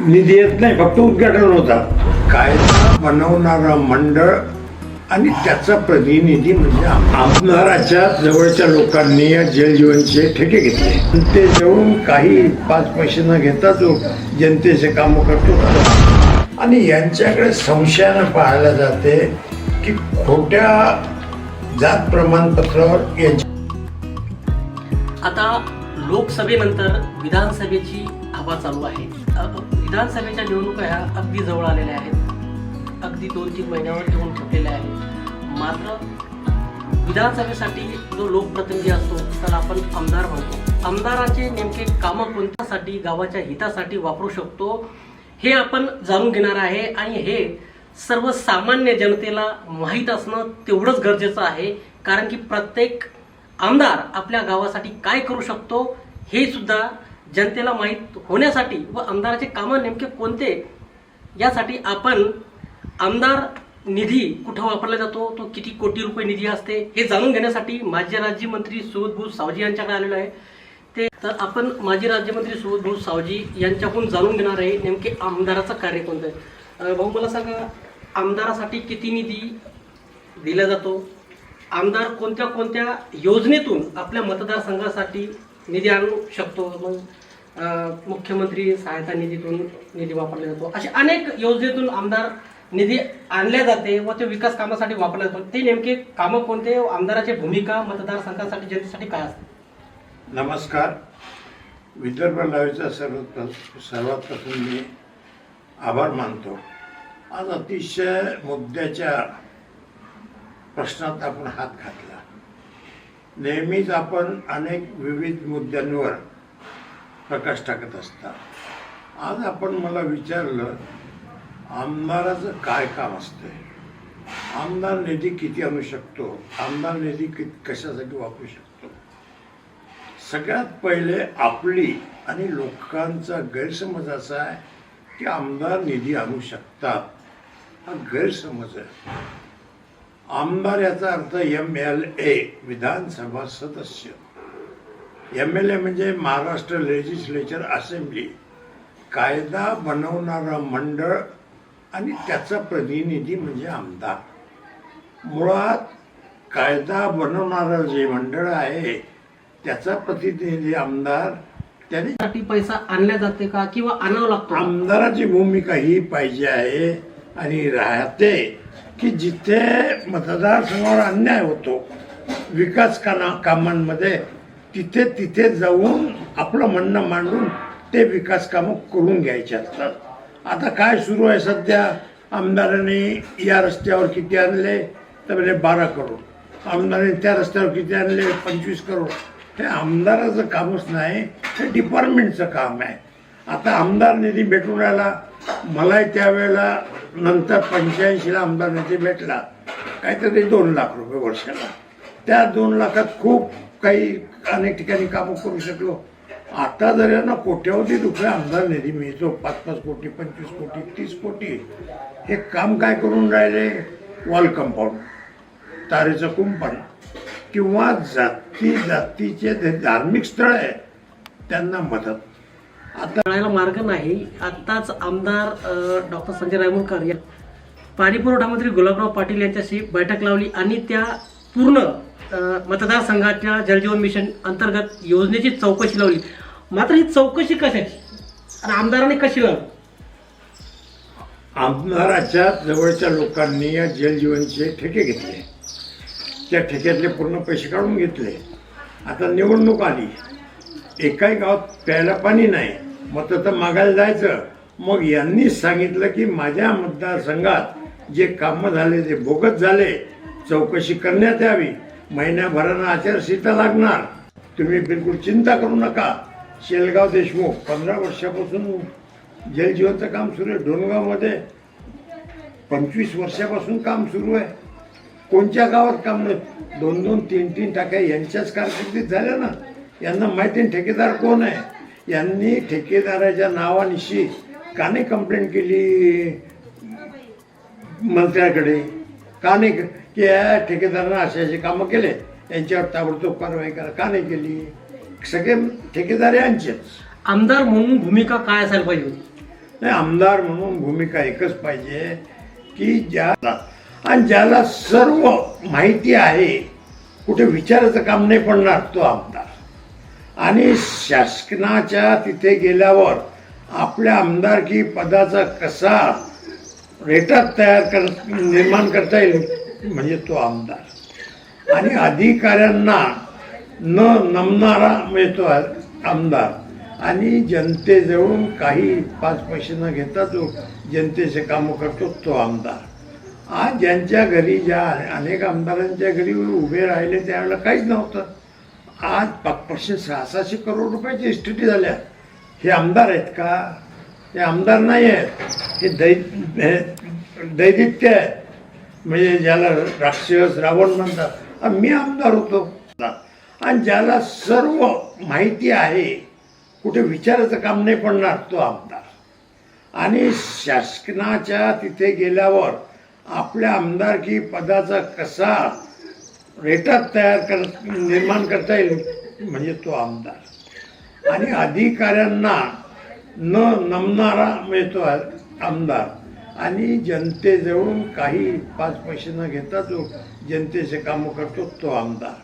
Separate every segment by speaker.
Speaker 1: निधी येत नाही फक्त उद्घाटन होता. कायदा बनवणारा मंडळ आणि त्याचा प्रतिनिधी म्हणजे आम- आमदाराच्या जवळच्या लोकांनी या जलजीवनचे ठेके घेतले. आणि ते देऊन काही पाच पैसे न घेता जो जनतेचे कामं करतो. आणि यांच्याकडे संशयानं पाहायला जाते की खोट्या जात प्रमाणपत्रावर यांची
Speaker 2: आता लोकसभेनंतर विधानसभेची हवा चालू आहे. विधानसभेच्या निवडणुका ह्या अगदी जवळ आलेल्या आहेत. अगदी दोन तीन महिन्यावर येऊन ठेवलेल्या आहेत. मात्र विधानसभेसाठी जो लोकप्रतिनिधी असतो त्याला आपण आमदार म्हणतो. आमदाराचे नेमके कामं कोणत्यासाठी गावाच्या हितासाठी वापरू शकतो हे आपण जाणून घेणार आहे. आणि हे सर्वसामान्य जनतेला माहीत असणं तेवढंच गरजेचं आहे. कारण की प्रत्येक आमदार आपल्या गावासाठी काय करू शकतो हे सुद्धा जनतेला माहीत होण्यासाठी व आमदाराचे कामं नेमके कोणते यासाठी आपण आमदार निधी कुठं वापरला जातो तो किती कोटी रुपये निधी असते हे जाणून घेण्यासाठी माजी राज्यमंत्री सुबोधभू सावजी यांच्याकडे आलेलो आहे. ते तर आपण माजी राज्यमंत्री सुबोधभू सावजी यांच्याकडून जाणून घेणार आहे नेमके आमदाराचं कार्य कोणतं आहे. भाऊ मला सांगा आमदारासाठी किती निधी दिला जातो? आमदार कोणत्या कोणत्या योजनेतून आपल्या मतदारसंघासाठी निधी आणू शकतो? मग मुख्यमंत्री सहायता निधीतून निधी वापरला जातो. अशा अनेक योजनेतून आमदार निधी आणल्या जाते व ते विकास कामासाठी वापरला जातो ते नेमके कामं कोणते आमदाराची भूमिका मतदारसंघासाठी जनतेसाठी काय असते?
Speaker 1: नमस्कार. विदर्भ लाईव्हचा सर्वात सर्वात प्रथम मी आभार मानतो. आज अतिशय मुद्द्याच्या प्रश्नात आपण हात घातला. नेहमीच आपण अनेक विविध मुद्द्यांवर प्रकाश टाकत असता. आज आपण मला विचारलं आमदाराचं काय काम असतंय? आमदार निधी किती आणू शकतो? आमदार निधी कि कशासाठी वापरू शकतो? सगळ्यात पहिले आपली आणि लोकांचा गैरसमज असा आहे की आमदार निधी आणू शकतात. हा गैरसमज आहे. आमदार याचा अर्थ एम एल ए विधानसभा सदस्य. एम एल ए म्हणजे महाराष्ट्र लेजिस्लेचर असेंब्ली कायदा बनवणारा मंडळ आणि त्याचा प्रतिनिधी म्हणजे आमदार. मुळात कायदा बनवणारं जे मंडळ आहे त्याचा प्रतिनिधी आमदार त्याने
Speaker 2: पैसा आणल्या जाते का किंवा आणावा लागतो?
Speaker 1: आमदाराची भूमिका ही पाहिजे आहे आणि राहते. की जिथे मतदारसंघावर अन्याय होतो विकास काना कामांमध्ये तिथे तिथे जाऊन आपलं म्हणणं मांडून ते विकास कामं करून घ्यायचे असतात. आता काय सुरू आहे सध्या? आमदारांनी या रस्त्यावर किती आणले? तर म्हणजे बारा करोड. आमदारांनी त्या रस्त्यावर किती आणले? पंचवीस करोड. हे आमदाराचं कामच नाही हे डिपार्टमेंटचं काम आहे. आता आमदार निधी भेटून राहिला मलाही त्यावेळेला नंतर पंच्याऐंशीला आमदार निधी भेटला. काहीतरी दोन लाख रुपये वर्षाला. त्या दोन लाखात खूप काही अनेक ठिकाणी कामं करू शकलो. आता जर यांना कोट्यावधी रुपये आमदार निधी मिळतो पाच पाच कोटी पंचवीस कोटी तीस कोटी हे काम काय करून राहिले? Wall compound. तारेचं कुंपण. किंवा जाती जातीचे जे धार्मिक स्थळ आहे त्यांना मदत. आता
Speaker 2: कळायला मार्ग नाही. आत्ताच आमदार डॉक्टर संजय रायमुलकर या पाणी पुरवठा मंत्री गुलाबराव पाटील यांच्याशी बैठक लावली आणि त्या पूर्ण मतदारसंघाच्या जलजीवन मिशन अंतर्गत योजनेची चौकशी लावली. मात्र ही चौकशी कशाची? आणि आमदारांनी कशी लावली?
Speaker 1: आमदाराच्या जवळच्या लोकांनी या जलजीवनचे ठेके घेतले. त्या ठेक्यातले पूर्ण पैसे काढून घेतले. आता निवडणूक आली. एकाही गावात प्यायला पाणी नाही. मग तर मागायला जायचं. मग यांनी सांगितलं की माझ्या मतदारसंघात जे कामं झाले ते भोगत झाले चौकशी करण्यात यावी. महिन्याभरानं आचारसंहिता लागणार. तुम्ही बिलकुल चिंता करू नका. शेलगाव देशमुख पंधरा वर्षापासून जलजीवनचं काम सुरू आहे डोनगावमध्ये पंचवीस वर्षापासून काम सुरू आहे. कोणत्या गावात काम नाही? दोन दोन तीन तीन टाक्या यांच्याच कारकिर्दीत झाल्या ना? यांना माहिती ठेकेदार कोण आहे? यांनी ठेकेदाराच्या नावानिशी का नाही कंप्लेंट केली? मंत्र्याकडे. का नाही की या ठेकेदारानं असे असे कामं केले? यांच्यावर ताबडतोब कारवाई करा. का नाही केली? सगळे ठेकेदार यांचेच.
Speaker 2: आमदार म्हणून भूमिका काय असायला पाहिजे होती?
Speaker 1: नाही आमदार म्हणून भूमिका एकच पाहिजे की ज्याला आणि ज्याला सर्व माहिती आहे कुठे विचारायचं काम नाही पडणार तो आमदार. आणि शासनाच्या तिथे गेल्यावर आपल्या आमदारकी पदाचा कसा रेटात तयार कर निर्माण करता येईल म्हणजे तो आमदार. आणि अधिकाऱ्यांना न नमणारा म्हणजे तो आमदार. आणि जनतेजवळून काही पाच पैसे न घेता जो जनतेचे कामं करतो तो आमदार. आज ज्यांच्या घरी ज्या अनेक आमदारांच्या घरी उभे राहिले त्यावेळेला काहीच नव्हतं. आज पाचशे सहा सहाशे करोड रुपयाची इस्टेटी झाल्या. हे आमदार आहेत का? हे आमदार नाही आहेत. हे दै दैदित्य आहेत. म्हणजे ज्याला राक्षस रावण म्हणतात. मी आमदार होतो. आणि ज्याला सर्व माहिती आहे कुठे विचारायचं काम नाही पडणार तो आमदार. आणि शासनाच्या तिथे गेल्यावर आपल्या आमदारकी पदाचा कसा रेतात तयार कर निर्माण करता येईल म्हणजे तो आमदार. आणि अधिकाऱ्यांना न नमणारा म्हणजे तो आमदार. आणि जनतेजवळून काही पाच पैसे न घेता जो जनतेचे कामं करतो तो आमदार.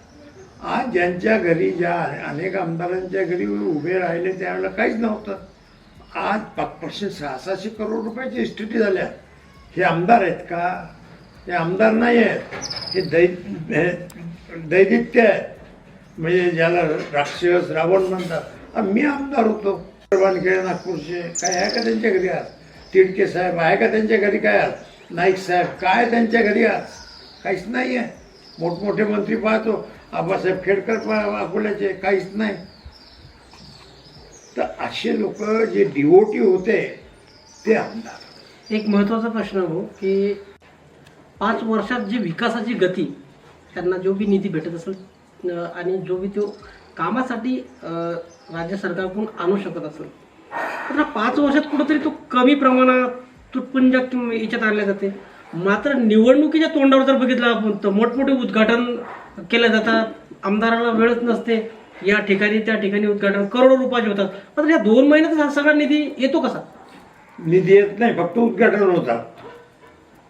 Speaker 1: आज ज्यांच्या घरी ज्या अनेक आमदारांच्या घरी उभे राहिले त्यावेळेला काहीच नव्हतं. आज पाचशे सहा सहाशे करोड रुपयाची इस्टेटी झाल्या. हे आमदार आहेत का? हे आमदार नाही आहेत. हे दै दैदित्य आहे म्हणजे ज्याला राक्षस रावण म्हणतात. मी आमदार होतो. परवानखेडे नागपूरचे काय आहे का त्यांच्या घरी आज? तिडके साहेब आहे का त्यांच्या घरी काय आज? नाईक साहेब काय त्यांच्या घरी आज? काहीच नाही आहे. मोठमोठे मंत्री पाहतो. आबासाहेब खेडकर पाहा अकोल्याचे काहीच नाही. तर असे लोक जे डिओटी होते ते आमदार.
Speaker 2: एक महत्त्वाचा प्रश्न हो की पाच वर्षात जी विकासाची गती त्यांना जो बी निधी भेटत असेल आणि जो बी तो कामासाठी राज्य सरकारकडून आणू शकत असेल तर पाच वर्षात कुठंतरी तो कमी प्रमाणात तुटपुंजा याच्यात आणल्या जाते. मात्र निवडणुकीच्या तोंडावर जर बघितलं आपण तर मोठमोठे उद्घाटन केले जातात. आमदाराला वेळच नसते. या ठिकाणी त्या ठिकाणी उद्घाटन करोडो रुपयाचे होतात. मात्र या दोन महिन्यात हा सगळा निधी येतो कसा?
Speaker 1: निधी येत नाही फक्त उद्घाटन होतात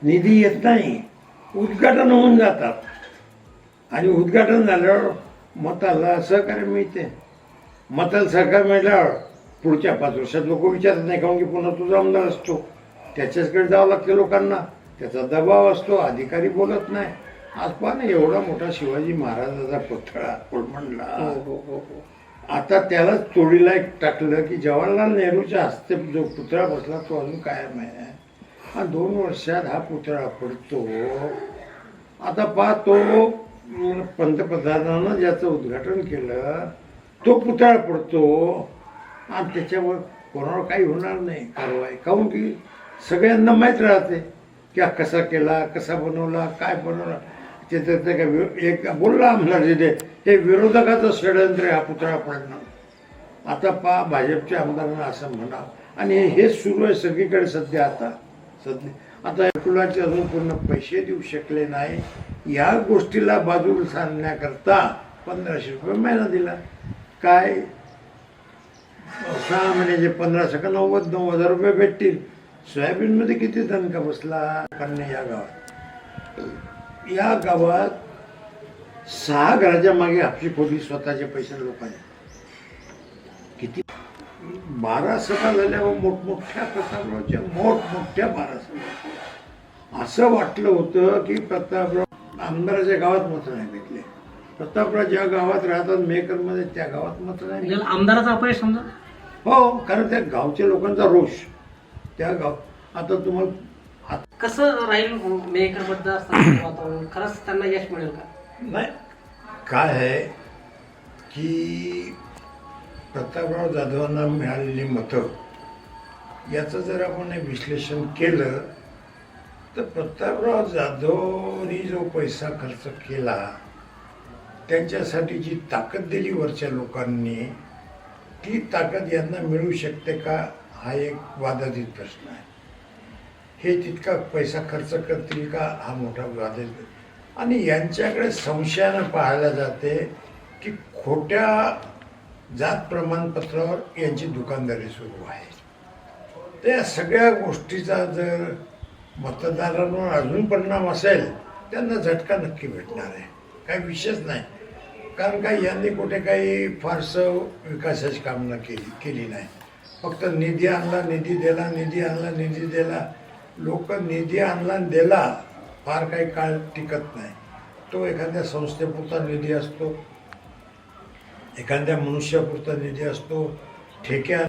Speaker 1: निधी येत नाही उद्घाटन होऊन जातात. आणि उद्घाटन झाल्यावर मताला सहकार्य मिळते. मताला सहकार्य मिळाल्यावर पुढच्या पाच वर्षात लोक विचारत नाही काऊन की पुन्हा तुझा आमदार असतो? त्याच्याचकडे जावं लागतं लोकांना. त्याचा दबाव असतो अधिकारी बोलत नाही. आज पहा ना एवढा मोठा शिवाजी महाराजाचा पुतळा कोळमंडला
Speaker 2: हो हो हो.
Speaker 1: आता त्यालाच तोडीला एक टाकलं की जवाहरलाल नेहरूच्या हस्ते जो पुतळा बसला तो अजून कायम आहे. हा दोन वर्षात हा पुतळा पडतो. आता पहा तो पंतप्रधानानं ज्याचं उद्घाटन केलं तो पुतळा पडतो. आणि त्याच्यावर कोणावर काही होणार नाही कारवाई. काहून की सगळ्यांना माहीत राहते की हा कसा केला कसा बनवला काय बनवला. त्याचं काय वि- एक बोलला आम्हाला तिथे हे विरोधकाचं षडयंत्र आहे हा पुतळा पडणार आता पा भाजपच्या आमदारांना असं म्हणा आणि हे सुरू आहे सगळीकडे सध्या आता. सध्या आता पुलाचे अजून पूर्ण पैसे देऊ शकले नाही. या गोष्टीला बाजूला सांगण्याकरता पंधराशे रुपये महिना दिला. काय? सहा महिन्याचे पंधराशे का नव्वद नऊ हजार रुपये भेटतील. सोयाबीनमध्ये किती दणका बसला करणे या गावात? या गावात सहा घराच्या मागे हापशी खोली स्वतःचे पैसे लोकांनी किती? बारा सभा झाल्यावर मोठमोठ्या प्रतापरावच्या मोठमोठ्या बारा सभा असं वाटलं होतं की प्रतापराव आमदाराच्या गावात मत नाही भेटले. प्रतापराव ज्या गावात राहतात मेकरमध्ये त्या गावात मत नाही
Speaker 2: आमदाराचा अपयश समजा?
Speaker 1: हो कारण त्या गावच्या लोकांचा रोष. त्या गाव आता तुम्हाला
Speaker 2: कसं राहील मेकरबद्दल वातावरण? खरंच त्यांना यश मिळेल का?
Speaker 1: नाही काय आहे की प्रतापराव जाधवांना मिळालेली मतं याचं जर आपण विश्लेषण केलं तर प्रतापराव जाधवनी जो पैसा खर्च केला त्यांच्यासाठी जी ताकद दिली वरच्या लोकांनी ती ताकद यांना मिळू शकते का हा एक वादातीत प्रश्न आहे. हे तितका पैसा खर्च करतील का हा मोठा वादातीत आणि यांच्याकडे संशयानं पाहायला जाते की खोट्या जात प्रमाणपत्रावर यांची दुकानदारी सुरू आहे. त्या सगळ्या गोष्टीचा जर मतदारांवर अजून परिणाम असेल त्यांना झटका नक्की भेटणार आहे. काही विशेष नाही. कारण का यांनी कुठे काही फारसं विकासाची कामं केली केली नाही. फक्त निधी आणला निधी दिला निधी आणला निधी दिला. लोक निधी आणला आणि दिला. फार काही काळ टिकत नाही. तो एखाद्या संस्थेपुरता निधी असतो. एखाद्या मनुष्यापुरता निधी असतो ठेक्या